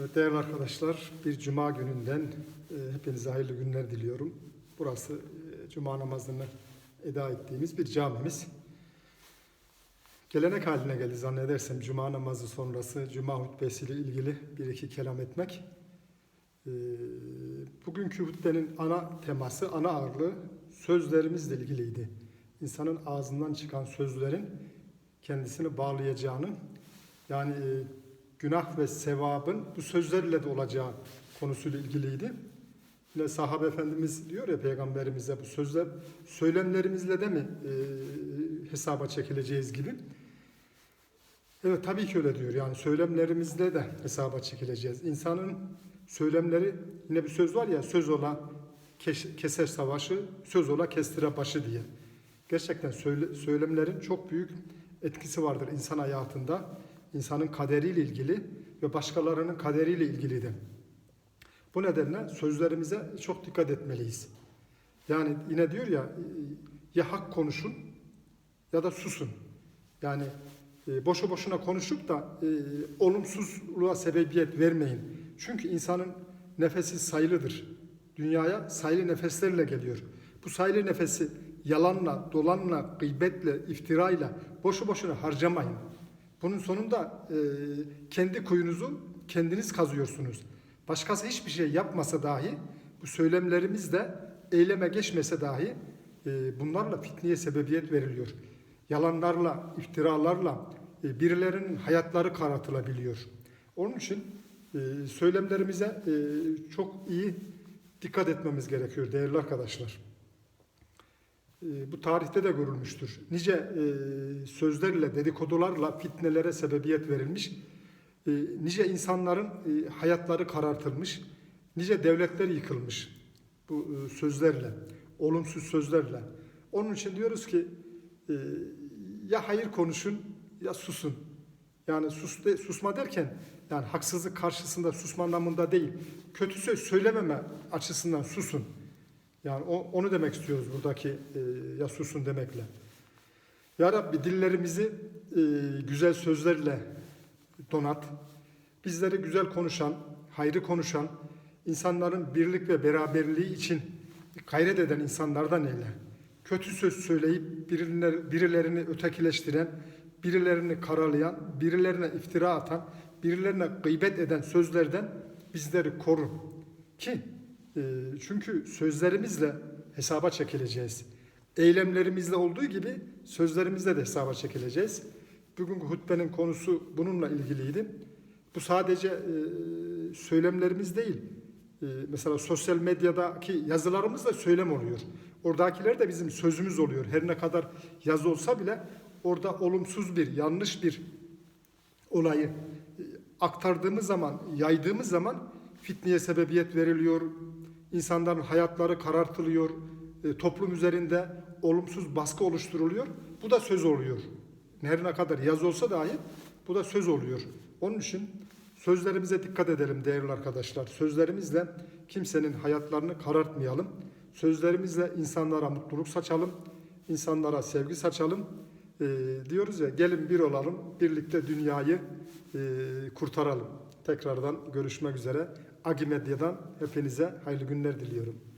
Evet, Değerli arkadaşlar, bir cuma gününden e, hepinize hayırlı günler diliyorum. Burası e, cuma namazını eda ettiğimiz bir camimiz. Gelenek haline geldi zannedersem cuma namazı sonrası cuma hutbesiyle ilgili bir iki kelam etmek. E, bugünkü hutbenin ana teması, ana ağırlığı sözlerimizle ilgiliydi. İnsanın ağzından çıkan sözlerin kendisini bağlayacağını, yani e, günah ve sevabın bu sözlerle de olacağı konusuyla ilgiliydi. Yine sahabe efendimiz diyor ya peygamberimize bu sözler söylemlerimizle de mi e, hesaba çekileceğiz gibi. Evet tabii ki öyle diyor. Yani söylemlerimizle de hesaba çekileceğiz. İnsanın söylemleri yine bir söz var ya söz ola keser savaşı, söz ola kestire başı diye. Gerçekten söyle- söylemlerin çok büyük etkisi vardır insan hayatında. İnsanın kaderiyle ilgili ve başkalarının kaderiyle ilgili de. Bu nedenle sözlerimize çok dikkat etmeliyiz. Yani yine diyor ya ya hak konuşun ya da susun. Yani e, boşu boşuna konuşup da e, olumsuzluğa sebebiyet vermeyin. Çünkü insanın nefesi sayılıdır. Dünyaya sayılı nefeslerle geliyor. Bu sayılı nefesi yalanla, dolanla, gıybetle, iftirayla boşu boşuna harcamayın. Bunun sonunda e, kendi kuyunuzu kendiniz kazıyorsunuz. Başkası hiçbir şey yapmasa dahi bu söylemlerimizle eyleme geçmese dahi e, bunlarla fitneye sebebiyet veriliyor. Yalanlarla, iftiralarla e, birilerinin hayatları karartılabiliyor. Onun için e, söylemlerimize e, çok iyi dikkat etmemiz gerekiyor değerli arkadaşlar. E, bu tarihte de görülmüştür. Nice e, sözlerle, dedikodularla fitnelere sebebiyet verilmiş. E, nice insanların e, hayatları karartılmış. Nice devletler yıkılmış bu e, sözlerle, olumsuz sözlerle. Onun için diyoruz ki ya hayır konuşun ya susun. Yani sus de, susma derken yani haksızlık karşısında susma anlamında değil. Kötü söz söylememe açısından susun. Yani o, onu demek istiyoruz buradaki e, ya susun demekle. Ya Rabbi dillerimizi e, güzel sözlerle donat. Bizleri güzel konuşan, hayrı konuşan, insanların birlik ve beraberliği için gayret eden insanlardan eyle. Kötü söz söyleyip birileri, birilerini ötekileştiren, birilerini karalayan, birilerine iftira atan, birilerine gıybet eden sözlerden bizleri koru. Ki çünkü sözlerimizle hesaba çekileceğiz. Eylemlerimizle olduğu gibi sözlerimizle de hesaba çekileceğiz. Bugünkü hutbenin konusu bununla ilgiliydi. Bu sadece e, söylemlerimiz değil. E, mesela sosyal medyadaki yazılarımız da söylem oluyor. Oradakiler de bizim sözümüz oluyor. Her ne kadar yazı olsa bile orada olumsuz bir, yanlış bir olayı e, aktardığımız zaman, yaydığımız zaman fitneye sebebiyet veriliyor. İnsanların hayatları karartılıyor. E, toplum üzerinde olumsuz baskı oluşturuluyor. Bu da söz oluyor. Her ne kadar yaz olsa dahi bu da söz oluyor. Onun için sözlerimize dikkat edelim değerli arkadaşlar. Sözlerimizle kimsenin hayatlarını karartmayalım. Sözlerimizle insanlara mutluluk saçalım. insanlara sevgi saçalım. E, diyoruz ya gelin bir olalım. Birlikte dünyayı e, kurtaralım. Tekrardan görüşmek üzere. Agi Medya'dan hepinize hayırlı günler diliyorum.